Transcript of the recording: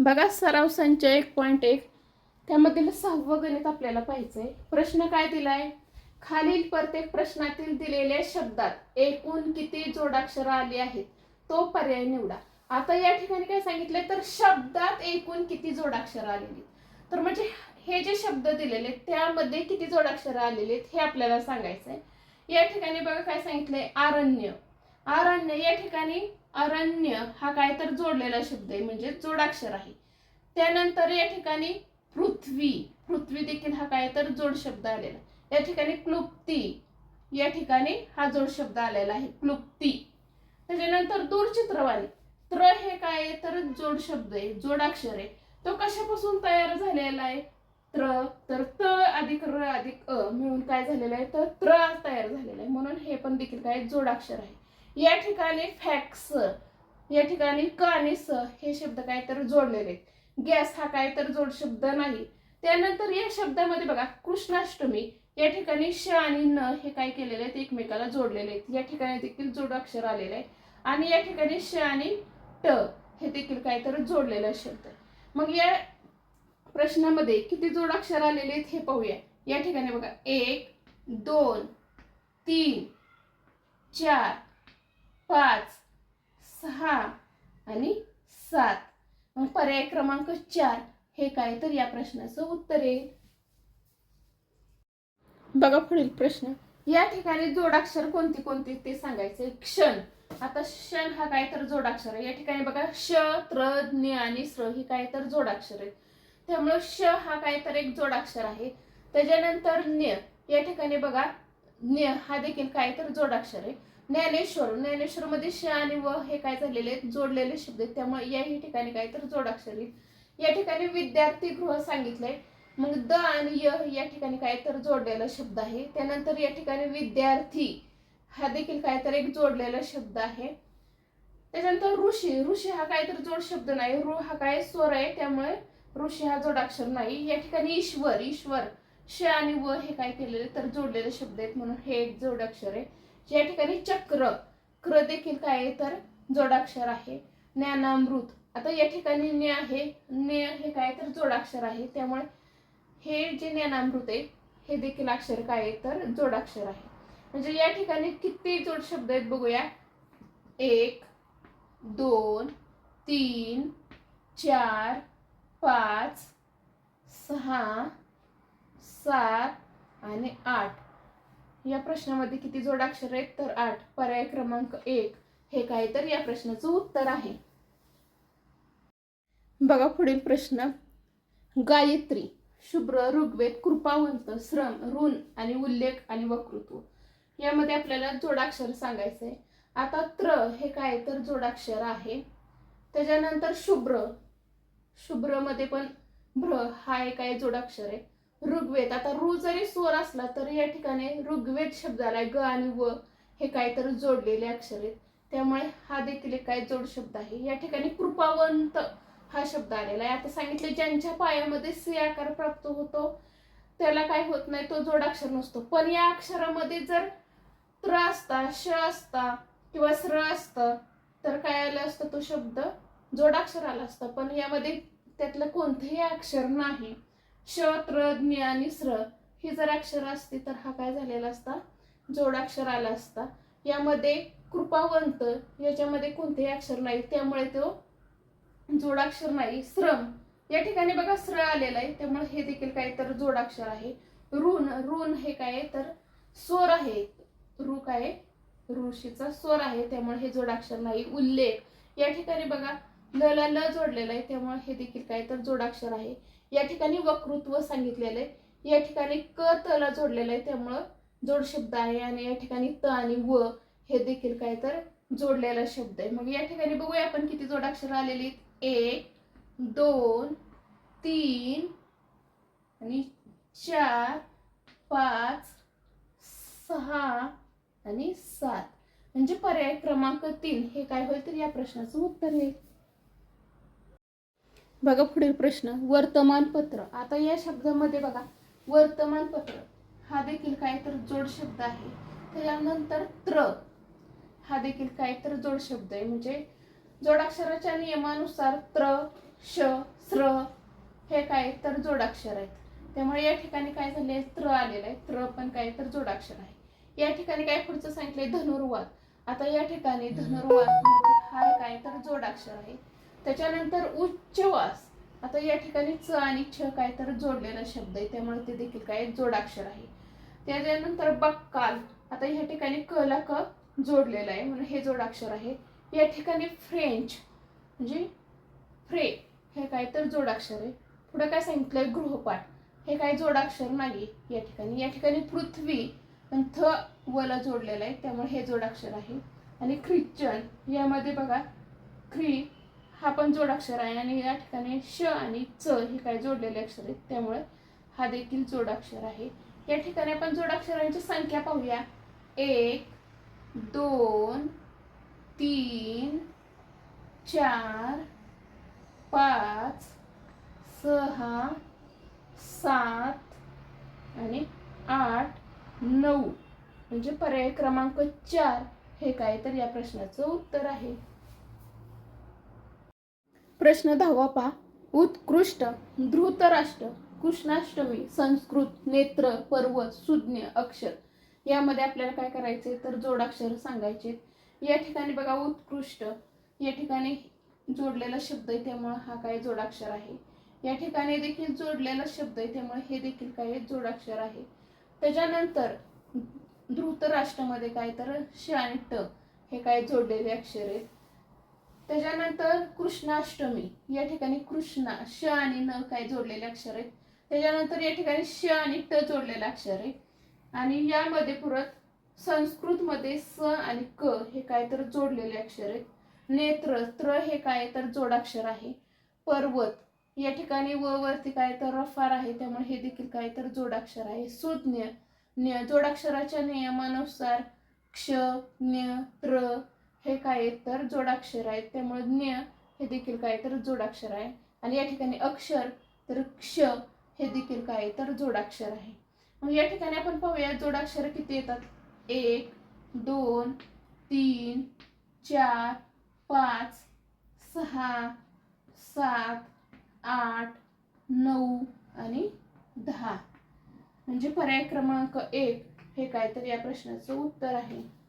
बघा सराव संच एक पॉईंट एक. त्यामधील सहावं गणित आपल्याला पाहिजे प्रश्न काय दिलाय? खालील प्रत्येक प्रश्नातील दिलेल्या शब्दात एकूण किती जोडाक्षरं आली आहेत? तो पर्याय निवडा. आता या ठिकाणी काय सांगितलंय? तर शब्दात एकूण किती जोडाक्षरं आलेली तर म्हणजे हे जे शब्द दिलेले आहेत, त्यामध्ये किती जोडाक्षरं आलेली आहेत हे आपल्याला सांगायचंय. या ठिकाणी बघा काय सांगितलंय? आरण्य. आरण्य या ठिकाणी अरण्य हा काय तर जोडलेला शब्द आहे म्हणजे जोडाक्षर आहे. त्यानंतर या ठिकाणी पृथ्वी पृथ्वी देखील हा काय तर जोड शब्द आलेला आहे. या ठिकाणी क्लुप्ती या ठिकाणी हा जोड शब्द आलेला आहे क्लुप्ती. त्याच्यानंतर दूरचित्रवाणी त्र हे काय आहे तर जोड शब्द आहे जोडाक्षर आहे. तो कशापासून तयार झालेला आहे? त्र तर त अधिक र अधिक अ मिळून काय झालेलं आहे? तर त्र तयार झालेला आहे. म्हणून हे पण देखील काय जोडाक्षर आहे. या ठिकाणी फॅक्स या ठिकाणी क आणि स हे शब्द काय तर जोडलेले आहेत. गॅस हा काय तर जोड शब्द नाही. त्यानंतर या शब्दामध्ये बघा कृष्णाष्टमी या ठिकाणी श आणि न हे काय केलेले आहेत एकमेकाला जोडलेले आहेत. या ठिकाणी देखील जोड अक्षर आलेले आहे आणि या ठिकाणी श आणि ट हे देखील काय तर जोडलेला शब्द. मग या प्रश्नामध्ये किती जोड अक्षर आलेले आहेत हे पाहूया. या ठिकाणी बघा एक दोन तीन चार पाच सहा आणि सात. मग पर्याय क्रमांक चार हे काय? तर या प्रश्नाचं उत्तर आहे. बघा पुढील प्रश्न. या ठिकाणी जोडाक्षर कोणती कोणती ते सांगायचे क्षण. आता क्षण हा काय तर जोडाक्षर आहे. या ठिकाणी बघा श त्र ज्ञ आणि स्र ही काय तर जोडाक्षर आहे त्यामुळं श हा काय तर एक जोडाक्षर आहे. त्याच्यानंतर ज्ञ. या ठिकाणी बघा ज्ञ हा देखील काय तर जोडाक्षर आहे. ज्ञानेश्वर ज्ञानेश्वर मध्ये श आणि व हे काय झालेले आहेत? जोडलेले शब्द आहेत. त्यामुळे याही ठिकाणी काय तर जोडाक्षर. आहेत या ठिकाणी विद्यार्थी गृह सांगितलंय. मग द आणि य या ठिकाणी काय तर जोडलेला शब्द आहे. त्यानंतर या ठिकाणी विद्यार्थी हा देखील काय तर एक जोडलेला शब्द आहे. त्याच्यानंतर ऋषी. ऋषी हा काय तर जोड शब्द नाही. ऋ हा काय स्वर आहे? त्यामुळे ऋषी हा जोडाक्षर नाही. या ठिकाणी ईश्वर ईश्वर. श आणि व हे काय केलेले तर जोडलेले शब्द आहेत म्हणून हे एक जोडाक्षर आहे. या ठिकाणी चक्र क्र देखील काय आहे तर जोडाक्षर आहे. ज्ञानामृत. आता या ठिकाणी ज्ञ आहे ज्ञ हे काय तर जोडाक्षर आहे. त्यामुळे हे जे ज्ञानामृत आहे हे देखील अक्षर काय आहे तर जोडाक्षर आहे. म्हणजे या ठिकाणी किती जोड शब्द आहेत बघूया. एक दोन तीन चार पाच सहा सात आणि आठ. या प्रश्नामध्ये किती जोडाक्षर आहेत? तर आठ. पर्याय क्रमांक एक. हे काय तर या प्रश्नाचं उत्तर आहे. बघा पुढील प्रश्न. गायत्री शुभ्र ऋग्वेद कृपावंत श्रम ऋण आणि उल्लेख आणि वक्तृत्व. यामध्ये आपल्याला जोडाक्षर सांगायचं आहे. आता त्र हे काय तर जोडाक्षर आहे. त्याच्यानंतर शुभ्र. शुभ्रमध्ये पण भ्र हा एक आहे जोडाक्षर आहे. ऋग्वेद. आता ऋ जरी स्वर असला तरी या ठिकाणी ऋग्वेद शब्द आलाय ग आणि व हे काय तर जोडलेले अक्षर आहेत. त्यामुळे हा देखील एक काय जोड शब्द आहे. या ठिकाणी कृपावंत हा शब्द आलेला आहे. आता सांगितले ज्यांच्या पायामध्ये सी आकार प्राप्त होतो त्याला काय होत नाही तो जोडाक्षर नसतो. पण या अक्षरामध्ये जर त्र असता श असता किंवा स्र असतं तर काय आलं असतं तो शब्द? जोडाक्षर आला असतं. पण यामध्ये त्यातलं कोणतंही अक्षर नाही. श त्र ज्ञ आणि स्र ही जर अक्षर असती तर हा काय झालेला असता? जोडाक्षर आला असता. यामध्ये कृपावंत याच्यामध्ये कोणतेही अक्षर नाही. त्यामुळे तो जोडाक्षर नाही श्रम या ठिकाणी बघा स्र आलेला आहे. त्यामुळे हे देखील काय तर जोडाक्षर आहे. ऋण ऋण हे काय आहे तर स्वर आहे. ऋ काय ऋषीचा स्वर आहे. त्यामुळे हे जोडाक्षर नाही. उल्लेख. या ठिकाणी बघा ल ला ल जोडलेला आहे. त्यामुळे हे देखील काय तर जोडाक्षर आहे. या ठिकाणी वक्तृत्व सांगितलेलं आहे या ठिकाणी क तला जोडलेलं आहे. त्यामुळं जोड शब्द आहे आणि या ठिकाणी त आणि व हे देखील काय तर जोडलेला शब्द आहे. मग या ठिकाणी बघूया आपण किती जोडाक्षर आलेली आहेत. एक दोन तीन आणि चार पाच सहा आणि सात. म्हणजे पर्याय क्रमांक तीन. हे काय होईल तर या प्रश्नाचं उत्तर येईल बघा पुढील प्रश्न. वर्तमानपत्र. आता या शब्दामध्ये बघा. वर्तमानपत्र. हा देखील काय तर जोड शब्द आहे. त्याच्यानंतर त्र. हा देखील काय तर जोड शब्द आहे. म्हणजे जोडाक्षराच्या नियमानुसार त्र श स्र हे काय तर जोडाक्षर आहेत. त्यामुळे या ठिकाणी काय झाले त्र आलेलं आहे. त्र पण काय तर जोडाक्षर आहे. या ठिकाणी काय पुढचं सांगितलंय? धनुर्वाद आता या ठिकाणी धनुर्वाद हा काय तर जोडाक्षर आहे. त्याच्यानंतर उच्चवास आता या ठिकाणी च आणि छ काय तर जोडलेला शब्द आहे त्यामुळे ते देखील काय जोडाक्षर आहे. त्याच्यानंतर बक्काल. आता या ठिकाणी क ला क जोडलेला आहे म्हणून हे जोडाक्षर आहे. या ठिकाणी फ्रेंच म्हणजे फ्रे हे काय तर जोडाक्षर आहे. पुढे काय सांगितलंय? गृहपाठ. हे काय जोडाक्षर नाही या ठिकाणी. या ठिकाणी पृथ्वी पण थ वला जोडलेलं आहे त्यामुळे हे जोडाक्षर आहे. आणि ख्रिश्चन यामध्ये बघा ख्री हा पण जोडाक्षर आहे आणि या ठिकाणी श आणि च हे काय जोडलेले अक्षर आहेत त्यामुळे हा देखील जोडाक्षर आहे. या ठिकाणी आपण जोडाक्षरांची संख्या पाहूया. एक दोन तीन चार पाच सहा सात आणि आठ नऊ. म्हणजे पर्याय क्रमांक चार हे काय? तर या प्रश्नाचं उत्तर आहे. प्रश्न दहावा पहा उत्कृष्ट धृतराष्ट्र कृष्णाष्टमी संस्कृत नेत्र पर्वत सुज्ञ अक्षर. यामध्ये आपल्याला काय करायचे तर जोडाक्षर सांगायचे. या ठिकाणी बघा उत्कृष्ट. या ठिकाणी जोडलेला शब्द आहे त्यामुळे हा काय जोडाक्षर आहे. या ठिकाणी देखील जोडलेला शब्द आहे त्यामुळे हे देखील काय जोडाक्षर आहे. त्याच्यानंतर धृतराष्ट्रामध्ये काय? तर श आणि ट. हे काय जोडलेले अक्षर आहेत. त्याच्यानंतर कृष्णाष्टमी. या ठिकाणी कृष्णा श आणि न काय जोडलेले अक्षर आहेत. त्याच्यानंतर या ठिकाणी श आणि ट जोडलेलं अक्षर आहे आणि यामध्ये परत संस्कृतमध्ये स आणि क हे काय तर जोडलेले अक्षर आहेत. नेत्र त्र हे काय तर जोडाक्षर आहे. पर्वत या ठिकाणी व वरती काय तर रफार आहे त्यामुळे हे देखील काय तर जोडाक्षर आहे. सुज्ञ जोडाक्षराच्या नियमानुसार क्ष ज्ञ त्र हे काय तर जोडाक्षर आहेत. त्यामुळे ज्ञ हे देखील काय तर जोडाक्षर आहे. आणि या ठिकाणी अक्षर तर क्ष हे देखील काय तर जोडाक्षर आहे. मग या ठिकाणी आपण पाहूया जोडाक्षर किती येतात? एक दोन तीन चार पाच सहा सात आठ नऊ आणि दहा. म्हणजे पर्याय क्रमांक एक हे काय तर या प्रश्नाचं उत्तर आहे.